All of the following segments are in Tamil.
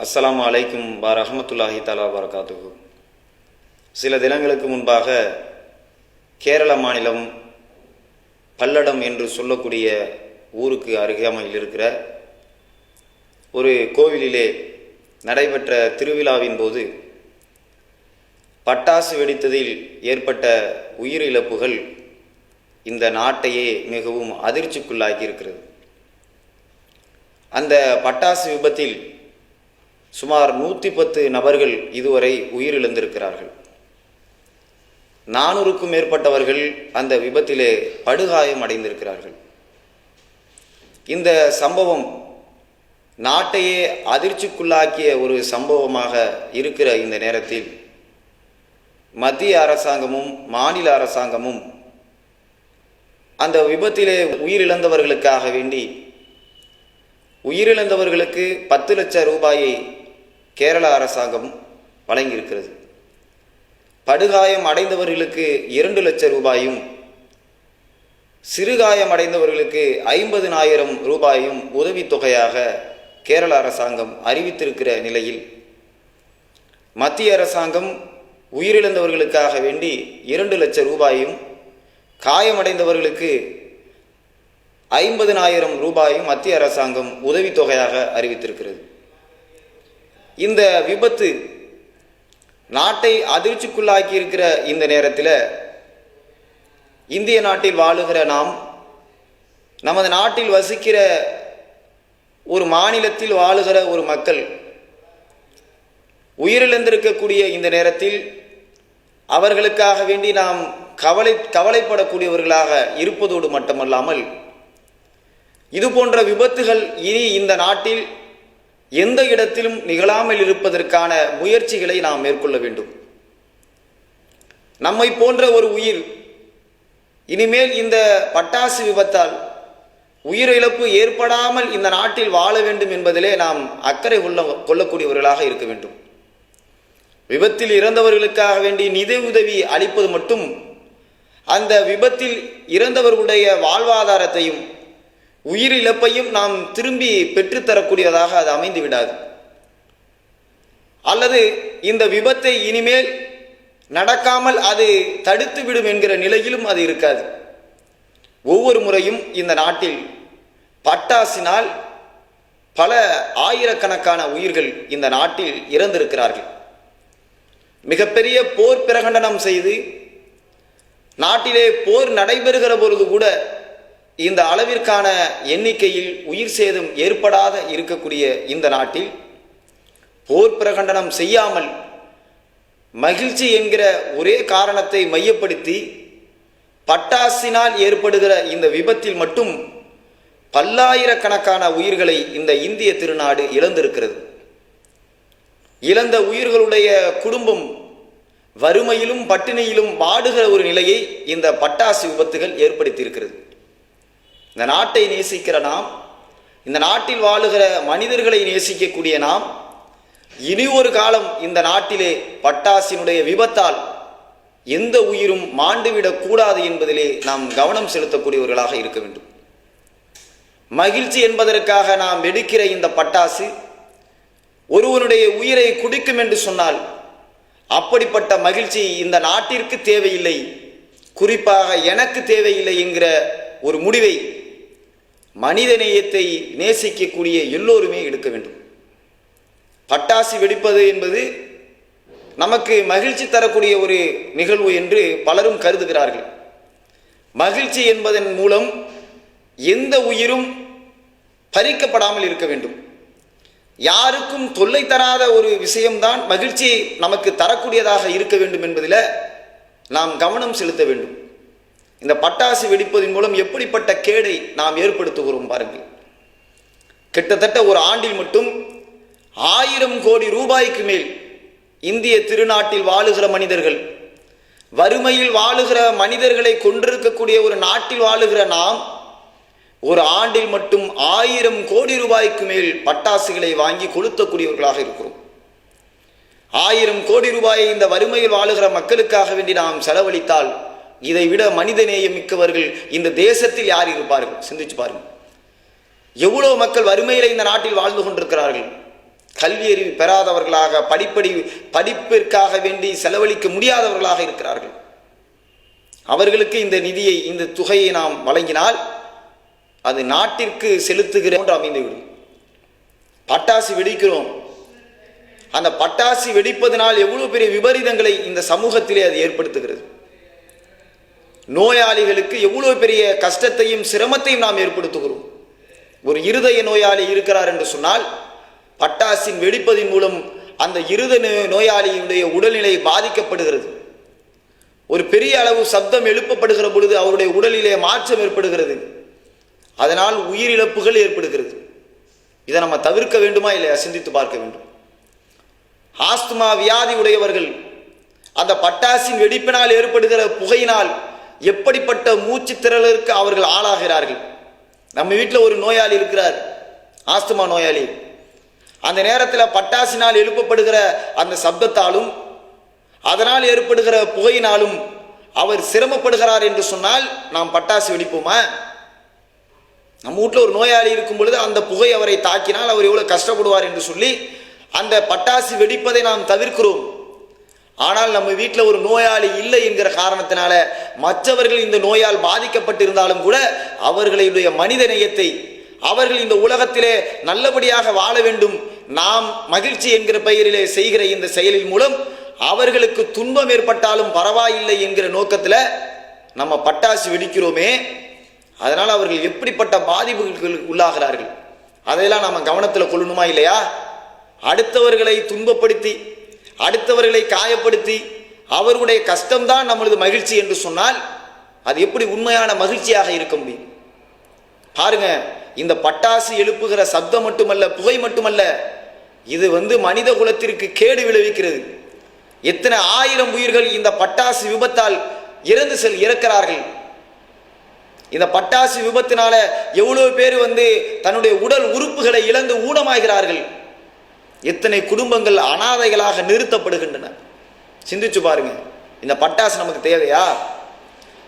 அஸ்லாம் அலைக்கும் வா ரஹமத்துல்லாஹி தலா வரகாத்துகு சில தினங்களுக்கு முன்பாக கேரள மாநிலம் பல்லடம் என்று சொல்லக்கூடிய ஊருக்கு அருகாமையில் இருக்கிற ஒரு கோவிலிலே நடைபெற்ற திருவிழாவின் போது பட்டாசு வெடித்ததில் ஏற்பட்ட உயிரிழப்புகள் இந்த நாட்டையே மிகவும் அதிர்ச்சிக்குள்ளாக்கி இருக்கிறது அந்த பட்டாசு விபத்தில் சுமார் நூற்றி பத்து நபர்கள் இதுவரை உயிரிழந்திருக்கிறார்கள். நானூறுக்கும் மேற்பட்டவர்கள் அந்த விபத்திலே படுகாயம் அடைந்திருக்கிறார்கள். இந்த சம்பவம் நாட்டையே அதிர்ச்சிக்குள்ளாக்கிய ஒரு சம்பவமாக இருக்கிற இந்த நேரத்தில் மத்திய அரசாங்கமும் மாநில அரசாங்கமும் அந்த விபத்திலே உயிரிழந்தவர்களுக்காக வேண்டி உயிரிழந்தவர்களுக்கு பத்து லட்சம் ரூபாயை கேரள அரசாங்கம் வழங்கியிருக்கிறது. படுகாயம் அடைந்தவர்களுக்கு இரண்டு லட்சம் ரூபாயும் சிறுகாயம் அடைந்தவர்களுக்கு ஐம்பதினாயிரம் ரூபாயும் உதவித்தொகையாக கேரள அரசாங்கம் அறிவித்திருக்கிற நிலையில் மத்திய அரசாங்கம் உயிரிழந்தவர்களுக்காக வேண்டி இரண்டு லட்சம் ரூபாயும் காயமடைந்தவர்களுக்கு ஐம்பதினாயிரம் ரூபாயும் மத்திய அரசாங்கம் உதவித்தொகையாக அறிவித்திருக்கிறது. இந்த விபத்து நாட்டை அதிர்ச்சிக்குள்ளாக்கி இருக்கிற இந்த நேரத்தில் இந்திய நாட்டில் வாழுகிற நாம் நமது நாட்டில் வசிக்கிற ஒரு மாநிலத்தில் வாழுகிற ஒரு மக்கள் உயிரிழந்திருக்கக்கூடிய இந்த நேரத்தில் அவர்களுக்காக வேண்டி நாம் கவலை கவலைப்படக்கூடியவர்களாக இருப்பதோடு மட்டுமல்லாமல் இது போன்ற விபத்துகள் இனி இந்த நாட்டில் எந்த இடத்திலும் நிகழாமல் இருப்பதற்கான முயற்சிகளை நாம் மேற்கொள்ள வேண்டும். நம்மை போன்ற ஒரு உயிர் இனிமேல் இந்த பட்டாசு விபத்தால் உயிரிழப்பு ஏற்படாமல் இந்த நாட்டில் வாழ வேண்டும் என்பதிலே நாம் அக்கறை உள்ள கொள்ளக்கூடியவர்களாக இருக்க வேண்டும். விபத்தில் இறந்தவர்களுக்காக வேண்டி நிதி உதவி அளிப்பது மட்டும் அந்த விபத்தில் இறந்தவர்களுடைய வாழ்வாதாரத்தையும் உயிரிழப்பையும் நாம் திரும்பி பெற்றுத்தரக்கூடியதாக அது அமைந்து விடாது அல்லது இந்த விபத்தை இனிமேல் நடக்காமல் அது தடுத்து விடும் என்கிற நிலையிலும் அது இருக்காது. ஒவ்வொரு முறையும் இந்த நாட்டில் பட்டாசினால் பல ஆயிரக்கணக்கான உயிர்கள் இந்த நாட்டில் இறந்திருக்கிறார்கள். மிகப்பெரிய போர் பிரகடனம் செய்து நாட்டிலே போர் நடைபெறுகிற பொழுது கூட இந்த அளவிற்கான எண்ணிக்கையில் உயிர் சேதம் ஏற்படாத இருக்கக்கூடிய இந்த நாட்டில் போர் பிரகடனம் செய்யாமல் மகிழ்ச்சி என்கிற ஒரே காரணத்தை மையப்படுத்தி பட்டாசினால் ஏற்படுகிற இந்த விபத்தில் மட்டும் பல்லாயிரக்கணக்கான உயிர்களை இந்த இந்திய திருநாடு இழந்திருக்கிறது. இழந்த உயிர்களுடைய குடும்பம் வறுமையிலும் பட்டினியிலும் வாடுகிற ஒரு நிலையை இந்த பட்டாசு விபத்துகள் ஏற்படுத்தியிருக்கிறது. இந்த நாட்டை நேசிக்கிற நாம் இந்த நாட்டில் வாழுகிற மனிதர்களை நேசிக்கக்கூடிய நாம் இனி ஒரு காலம் இந்த நாட்டிலே பட்டாசினுடைய விபத்தால் எந்த உயிரும் மாண்டுவிடக் கூடாது என்பதிலே நாம் கவனம் செலுத்தக்கூடியவர்களாக இருக்க வேண்டும். மகிழ்ச்சி என்பதற்காக நாம் வெடிக்கிற இந்த பட்டாசு ஒருவனுடைய உயிரை குடிக்கும் என்று சொன்னால் அப்படிப்பட்ட மகிழ்ச்சி இந்த நாட்டிற்கு தேவையில்லை. குறிப்பாக எனக்கு தேவையில்லை என்கிற ஒரு முடிவை மனிதநேயத்தை நேசிக்கக்கூடிய எல்லோருமே எடுக்க வேண்டும். பட்டாசு வெடிப்பது என்பது நமக்கு மகிழ்ச்சி தரக்கூடிய ஒரு நிகழ்வு என்று பலரும் கருதுகிறார்கள். மகிழ்ச்சி என்பதன் மூலம் எந்த உயிரும் பறிக்கப்படாமல் இருக்க வேண்டும். யாருக்கும் தொல்லை தராத ஒரு விஷயம்தான் மகிழ்ச்சி நமக்கு தரக்கூடியதாக இருக்க வேண்டும் என்பதில் நாம் கவனம் செலுத்த வேண்டும். இந்த பட்டாசு வெடிப்பதன் மூலம் எப்படிப்பட்ட கேடை நாம் ஏற்படுத்துகிறோம் பாருங்கள். கிட்டத்தட்ட ஒரு ஆண்டில் மட்டும் ஆயிரம் கோடி ரூபாய்க்கு மேல் இந்திய திருநாட்டில் வாழுகிற மனிதர்கள் வறுமையில் வாழுகிற மனிதர்களை கொண்டிருக்கக்கூடிய ஒரு நாட்டில் வாழுகிற நாம் ஒரு ஆண்டில் மட்டும் ஆயிரம் கோடி ரூபாய்க்கு மேல் பட்டாசுகளை வாங்கி கொளுத்தக்கூடியவர்களாக இருக்கிறோம். ஆயிரம் கோடி ரூபாயை இந்த வறுமையில் வாழுகிற மக்களுக்காக வேண்டி நாம் செலவழித்தால் இதை விட மனிதநேயம் மிக்கவர்கள் இந்த தேசத்தில் யார் இருப்பார்கள்? சிந்திச்சு பாருங்கள் எவ்வளோ மக்கள் வறுமையில் இந்த நாட்டில் வாழ்ந்து கொண்டிருக்கிறார்கள்? கல்வி அறிவு பெறாதவர்களாக படிப்படி படிப்பிற்காக வேண்டி செலவழிக்க முடியாதவர்களாக இருக்கிறார்கள். அவர்களுக்கு இந்த நிதியை இந்த தொகையை நாம் வழங்கினால் அது நாட்டிற்கு செலுத்துகிற போன்று அமைந்துவிடும். பட்டாசு வெடிக்கிறோம். அந்த பட்டாசு வெடிப்பதனால் எவ்வளோ பெரிய விபரீதங்களை இந்த சமூகத்திலே அது ஏற்படுத்துகிறது. நோயாளிகளுக்கு எவ்வளவு பெரிய கஷ்டத்தையும் சிரமத்தையும் நாம் ஏற்படுத்துகிறோம். ஒரு இருதய நோயாளி இருக்கிறார் என்று சொன்னால் பட்டாசின் வெடிப்பதின் மூலம் அந்த இருத நோயாளியுடைய உடல்நிலை பாதிக்கப்படுகிறது. ஒரு பெரிய அளவு சப்தம் எழுப்பப்படுகிற பொழுது அவருடைய உடலிலே மாற்றம் ஏற்படுகிறது. அதனால் உயிரிழப்புகள் ஏற்படுகிறது. இதை நம்ம தவிர்க்க வேண்டுமா இல்லையா? சிந்தித்து பார்க்க வேண்டும். ஆஸ்துமா வியாதி உடையவர்கள் அந்த பட்டாசின் வெடிப்பினால் ஏற்படுகிற புகையினால் எப்படிப்பட்ட மூச்சு திரளருக்கு அவர்கள் ஆளாகிறார்கள்? நம்ம வீட்டில் ஒரு நோயாளி இருக்கிறார். ஆஸ்துமா நோயாளி. அந்த நேரத்தில் பட்டாசினால் எழுப்பப்படுகிற அந்த சப்தத்தாலும் அதனால் ஏற்படுகிற புகையினாலும் அவர் சிரமப்படுகிறார் என்று சொன்னால் நாம் பட்டாசு வெடிப்போமா? நம்ம வீட்டில் ஒரு நோயாளி இருக்கும் பொழுது அந்த புகை அவரை தாக்கினால் அவர் எவ்வளோ கஷ்டப்படுவார் என்று சொல்லி அந்த பட்டாசு வெடிப்பதை நாம் தவிர்க்கிறோம். ஆனால் நம்ம வீட்டில் ஒரு நோயாளி இல்லை என்கிற காரணத்தினால மற்றவர்கள் இந்த நோயால் பாதிக்கப்பட்டிருந்தாலும் கூட அவர்களுடைய மனித நேயத்தை அவர்கள் இந்த உலகத்திலே நல்லபடியாக வாழ வேண்டும் நாம் மகிழ்ச்சி என்கிற பெயரிலே செய்கிற இந்த செயலின் மூலம் அவர்களுக்கு துன்பம் ஏற்பட்டாலும் பரவாயில்லை என்கிற நோக்கத்தில் நம்ம பட்டாசு வெடிக்கிறோமே. அதனால் அவர்கள் எப்படிப்பட்ட பாதிப்புகளுக்கு உள்ளாகிறார்கள்? அதையெல்லாம் நம்ம கவனத்தில் கொள்ளணுமா இல்லையா? அடுத்தவர்களை துன்பப்படுத்தி அடுத்தவர்களை காயப்படுத்தி அவர்களுடைய கஷ்டம்தான் நம்மளது மகிழ்ச்சி என்று சொன்னால் அது எப்படி உண்மையான மகிழ்ச்சியாக இருக்க முடியும்? பாருங்க இந்த பட்டாசு எழுப்புகிற சப்தம் மட்டுமல்ல புகை மட்டுமல்ல இது வந்து மனித குலத்திற்கு கேடு விளைவிக்கிறது. எத்தனை ஆயிரம் உயிர்கள் இந்த பட்டாசு விபத்தால் இறந்து செல் இறக்கிறார்கள். இந்த பட்டாசு விபத்தினால எவ்வளவு பேர் வந்து தன்னுடைய உடல் உறுப்புகளை இழந்து ஊனமாகிறார்கள். எத்தனை குடும்பங்கள் அனாதைகளாக நிறுத்தப்படுகின்றன. சிந்திச்சு பாருங்க. இந்த பட்டாசு நமக்கு தேவையா?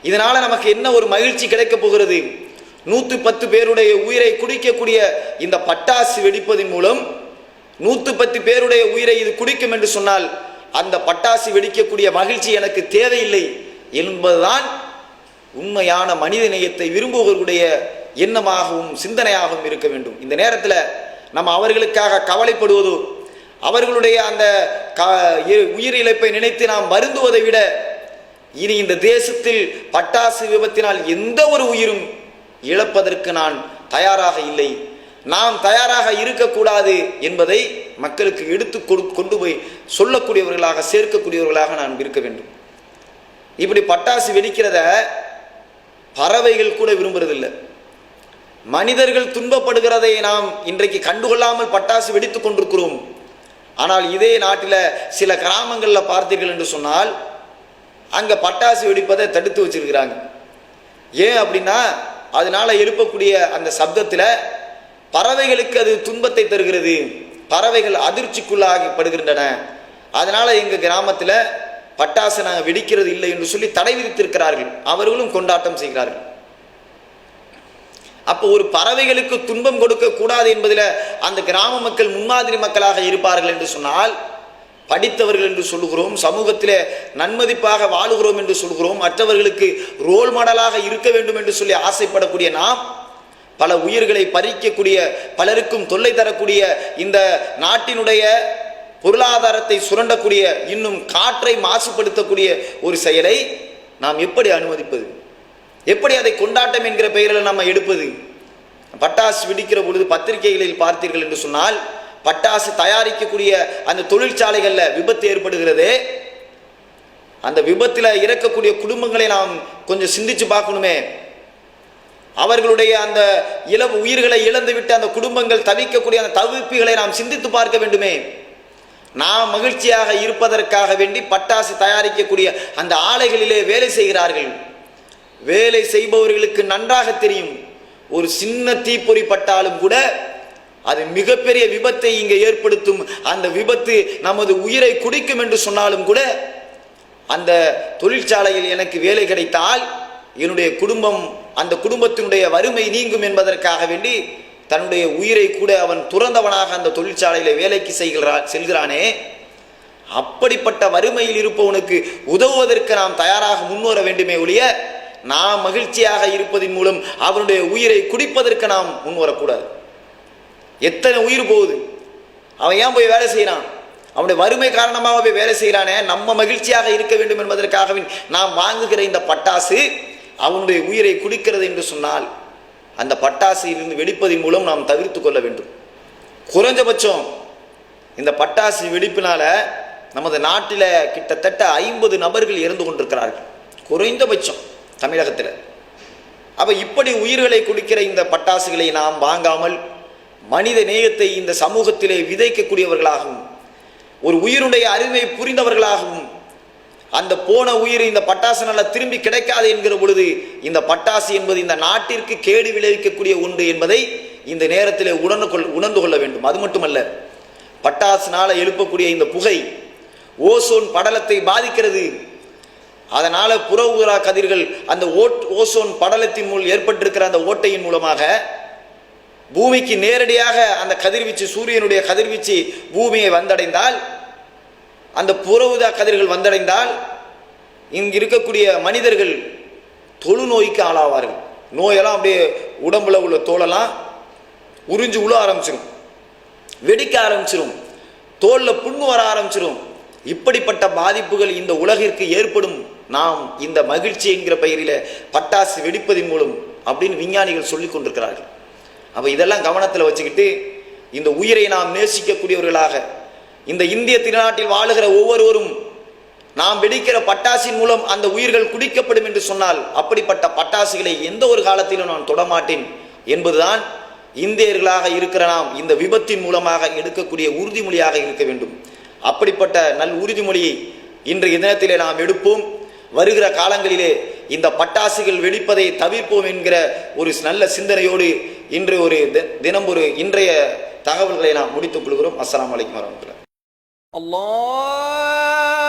இதனால நமக்கு என்ன ஒரு மகிழ்ச்சி கிடைக்கப் போகிறது? நூற்று பத்து பேருடைய உயிரை குடிக்கக்கூடிய இந்த பட்டாசு வெடிப்பதன் மூலம் நூற்று பத்து பேருடைய உயிரை இது குடிக்கும் என்று சொன்னால் அந்த பட்டாசு வெடிக்கக்கூடிய மகிழ்ச்சி எனக்கு தேவையில்லை என்பதுதான் உண்மையான மனித நேயத்தை விரும்புவர்களுடைய எண்ணமாகவும் சிந்தனையாகவும் இருக்க வேண்டும். இந்த நேரத்தில் நம்ம அவர்களுக்காக கவலைப்படுவதோ அவர்களுடைய அந்த க உயிர் இழப்பை நினைத்து நாம் வருந்துவதை விட இனி இந்த தேசத்தில் பட்டாசு விபத்தினால் எந்த ஒரு உயிரும் இழப்பதற்கு நான் தயாராக இல்லை. நாம் தயாராக இருக்கக்கூடாது என்பதை மக்களுக்கு எடுத்து கொடு கொண்டு போய் சொல்லக்கூடியவர்களாக சேர்க்கக்கூடியவர்களாக நான் இருக்க வேண்டும். இப்படி பட்டாசு வெடிக்கிறத பறவைகள் கூட விரும்புறதில்லை. மனிதர்கள் துன்பப்படுகிறதை நாம் இன்றைக்கு கண்டுகொள்ளாமல் பட்டாசு வெடித்து கொண்டிருக்கிறோம். ஆனால் இதே நாட்டில் சில கிராமங்களில் பார்த்தீர்கள் என்று சொன்னால் அங்கே பட்டாசு வெடிப்பதை தடுத்து வச்சிருக்கிறாங்க. ஏன் அப்படின்னா அதனால் எழுப்பக்கூடிய அந்த சப்தத்தில் பறவைகளுக்கு அது துன்பத்தை தருகிறது. பறவைகள் அதிர்ச்சிக்குள்ளாகப்படுகின்றன. அதனால் எங்கள் கிராமத்தில் பட்டாசு நாங்கள் வெடிக்கிறது இல்லை என்று சொல்லி தடை விதித்திருக்கிறார்கள். அவர்களும் கொண்டாட்டம் செய்கிறார்கள். அப்போ ஒரு பறவைகளுக்கு துன்பம் கொடுக்க கூடாது என்பதில் அந்த கிராம மக்கள் முன்மாதிரி மக்களாக இருப்பார்கள் என்று சொன்னால் படித்தவர்கள் என்று சொல்லுகிறோம் சமூகத்தில் நன்மதிப்பாக வாழுகிறோம் என்று சொல்கிறோம் மற்றவர்களுக்கு ரோல் மாடலாக இருக்க வேண்டும் என்று சொல்லி ஆசைப்படக்கூடிய நாம் பல உயிர்களை பறிக்கக்கூடிய பலருக்கும் தொல்லை தரக்கூடிய இந்த நாட்டினுடைய பொருளாதாரத்தை சுரண்டக்கூடிய இன்னும் காற்றை மாசுபடுத்தக்கூடிய ஒரு செயலை நாம் எப்படி அனுமதிப்பது? எப்படி அதை கொண்டாட்டம் என்கிற பெயரில் நம்ம எடுப்பது? பட்டாசு வெடிக்கிற பொழுது பத்திரிகைகளில் பார்த்தீர்கள் என்று சொன்னால் பட்டாசு தயாரிக்கக்கூடிய அந்த தொழிற்சாலைகளில் விபத்து ஏற்படுகிறது. அந்த விபத்தில் இறக்கக்கூடிய குடும்பங்களை நாம் கொஞ்சம் சிந்திச்சு பார்க்கணுமே. அவர்களுடைய அந்த இள உயிர்களை இழந்துவிட்டு அந்த குடும்பங்கள் தவிக்கக்கூடிய அந்த தவிப்புகளை நாம் சிந்தித்து பார்க்க வேண்டுமே. நாம் மகிழ்ச்சியாக இருப்பதற்காக வேண்டி பட்டாசு தயாரிக்கக்கூடிய அந்த ஆலைகளிலே வேலை செய்கிறார்கள். வேலை செய்பவர்களுக்கு நன்றாக தெரியும். ஒரு சின்ன தீப்பொறி பட்டாலும் கூட அது மிகப்பெரிய விபத்தை இங்கே ஏற்படுத்தும். அந்த விபத்து நமது உயிரை குடிக்கும் என்று சொன்னாலும் கூட அந்த தொழிற்சாலையில் எனக்கு வேலை கிடைத்தால் என்னுடைய குடும்பம் அந்த குடும்பத்தினுடைய வறுமை நீங்கும் என்பதற்காக வேண்டி தன்னுடைய உயிரை கூட அவன் துறந்தவனாக அந்த தொழிற்சாலையில் வேலைக்கு செய்கிறான் செல்கிறானே. அப்படிப்பட்ட வறுமையில் இருப்பவனுக்கு உதவுவதற்கு நாம் தயாராக முன்வர வேண்டுமே ஒழிய நாம் மகிழ்ச்சியாக இருப்பதன் மூலம் அவனுடைய உயிரை குடிப்பதற்கு நாம் முன்வரக்கூடாது எத்தனை உயிர் போகுது? அவன் ஏன் போய் வேலை செய்கிறான் அவனுடைய வறுமை காரணமாக போய் வேலை செய்கிறானே நம்ம மகிழ்ச்சியாக இருக்க வேண்டும் என்பதற்காகவே நாம் வாங்குகிற இந்த பட்டாசு அவனுடைய உயிரை குடிக்கிறது என்று சொன்னால் அந்த பட்டாசிலிருந்து வெடிப்பதன் மூலம் நாம் தவிர்த்து கொள்ள வேண்டும். குறைஞ்சபட்சம் இந்த பட்டாசு வெடிப்பினால நமது நாட்டில் கிட்டத்தட்ட ஐம்பது நபர்கள் இறந்து கொண்டிருக்கிறார்கள். குறைந்தபட்சம். தமிழகத்தில். அப்போ இப்படி உயிர்களை கொடுக்கிற இந்த பட்டாசுகளை நாம் வாங்காமல் மனித நேயத்தை இந்த சமூகத்திலே விதைக்கக்கூடியவர்களாகவும் ஒரு உயிருடைய அருமை புரிந்தவர்களாகவும் அந்த போன உயிர் இந்த பட்டாசு நல்லா திரும்பி கிடைக்காது என்கிற பொழுது இந்த பட்டாசு என்பது இந்த நாட்டிற்கு கேடு விளைவிக்கக்கூடிய ஒன்று என்பதை இந்த நேரத்தில் உணர்ந்து கொள் உணர்ந்து கொள்ள வேண்டும். அது மட்டுமல்ல பட்டாசுனால எழுப்பக்கூடிய இந்த புகை ஓசோன் படலத்தை பாதிக்கிறது. அதனால் புற ஊதா கதிர்கள் அந்த ஓட் ஓசோன் படலத்தின் மூலம் ஏற்பட்டிருக்கிற அந்த ஓட்டையின் மூலமாக பூமிக்கு நேரடியாக அந்த கதிர்வீச்சு சூரியனுடைய கதிர்வீச்சு பூமியை வந்தடைந்தால் அந்த புற ஊதா கதிர்கள் வந்தடைந்தால் இங்கு இருக்கக்கூடிய மனிதர்கள் தொழுநோய்க்கு ஆளாவார்கள். நோயெல்லாம் அப்படியே உடம்புல உள்ள தோலெல்லாம் உறிஞ்சு உள்ள ஆரம்பிச்சிடும் வெடிக்க ஆரம்பிச்சிடும் தோலில் புண்ணு வர ஆரம்பிச்சிடும் இப்படிப்பட்ட பாதிப்புகள் இந்த உலகிற்கு ஏற்படும் நாம் இந்த மகிழ்ச்சி என்கிற பெயரில் பட்டாசு வெடிப்பதன் மூலம் அப்படின்னு விஞ்ஞானிகள் சொல்லி கொண்டிருக்கிறார்கள். அப்போ இதெல்லாம் கவனத்தில் வச்சுக்கிட்டு இந்த உயிரை நாம் நேசிக்கக்கூடியவர்களாக இந்த இந்திய திருநாட்டில் வாழுகிற ஒவ்வொருவரும் நாம் வெடிக்கிற பட்டாசின் மூலம் அந்த உயிர்கள் குடிக்கப்படும் என்று சொன்னால் அப்படிப்பட்ட பட்டாசுகளை எந்த ஒரு காலத்திலும் நான் தொடமாட்டேன் என்பதுதான் இந்தியர்களாக இருக்கிற நாம் இந்த விபத்தின் மூலமாக எடுக்கக்கூடிய உறுதிமொழியாக இருக்க வேண்டும். அப்படிப்பட்ட நல் உறுதிமொழியை இன்றைய தினத்திலே நாம் எடுப்போம். வருகிற காலங்களிலே இந்த பட்டாசுகள் வெடிப்பதை தவிர்ப்போம் என்கிற ஒரு நல்ல சிந்தனையோடு இன்று ஒரு தினம் ஒரு இன்றைய தகவல்களை நாம் முடித்துக் கொள்கிறோம். அஸ்லாம் வலைக்கம் வரமத்துல அல்லா